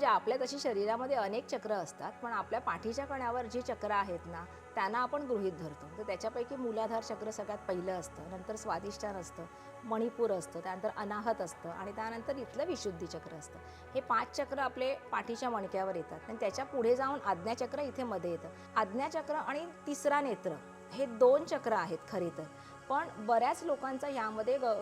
म्हणजे आपल्या तशी शरीरामध्ये अनेक चक्र असतात पण आपल्या पाठीच्या कण्यावर जी चक्र आहेत ना त्यांना आपण गृहीत धरतो. तर त्याच्यापैकी मूलाधार चक्र सगळ्यात पहिलं असतं नंतर स्वादिष्ठान असतं मणिपूर असतं त्यानंतर अनाहत असतं आणि त्यानंतर इथलं विशुद्धी चक्र असतं. हे पाच चक्र आपले पाठीच्या मणक्यावर येतात आणि त्याच्या पुढे जाऊन आज्ञाचक्र इथे मध्ये येतं. आज्ञाचक्र आणि तिसरा नेत्र हे दोन चक्र आहेत खरे तर. पण बऱ्याच लोकांचा यामध्ये ग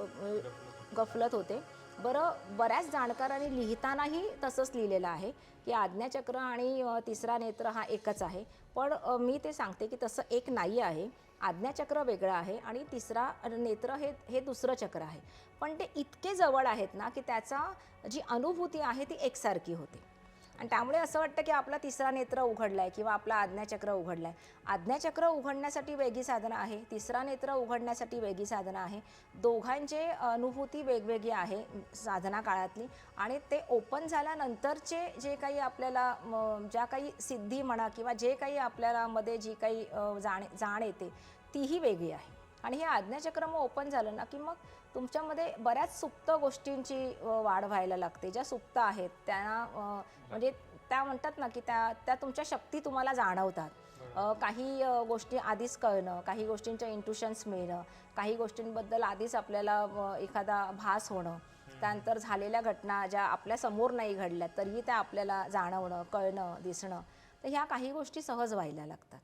गफलत होते. बरं बऱ्याच जाणकारांनी लिहितानाही तसंच लिहिलेलं आहे की आज्ञाचक्र आणि तिसरा नेत्र हा एकच आहे. पण मी ते सांगते की तसं एक नाही आहे. आज्ञाचक्र वेगळं आहे आणि तिसरा नेत्र हे हे दुसरं चक्र आहे. पण ते इतके जवळ आहेत ना की त्याचा जी अनुभूती आहे ती एकसारखी होते. आणि त्यामुळे असं वाटतं की आपला तिसरा नेत्र उघडला आहे किंवा आपला आज्ञाचक्र उघडला आहे आज्ञाचक्र उघडण्यासाठी वेगळी साधनं आहे तिसरा नेत्र उघडण्यासाठी वेगळी साधनं आहे. दोघांचे अनुभूती वेगवेगळी आहे साधना काळातली आणि ते ओपन झाल्यानंतरचे जे काही आपल्याला ज्या काही सिद्धी म्हणा किंवा जे काही आपल्याला मध्ये जी काही जाण जाण येते तीही वेगळी आहे. आणि हे आज्ञाचक्र मग ओपन झालं ना की मग तुमच्यामध्ये बऱ्याच सुप्त गोष्टींची वाढ व्हायला लागते. ज्या सुप्त आहेत त्या अ, म्हणजे त्या म्हणतात ना की त्या त्या तुमच्या शक्ती तुम्हाला जाणवतात. काही गोष्टी आधीच कळणं काही गोष्टींच्या इंट्युशन्स मिळणं काही गोष्टींबद्दल आधीच आपल्याला एखादा भास होणं त्यानंतर झालेल्या घटना ज्या आपल्यासमोर नाही घडल्या तरीही त्या आपल्याला जाणवणं कळणं दिसणं तर ह्या काही गोष्टी सहज व्हायला लागतात.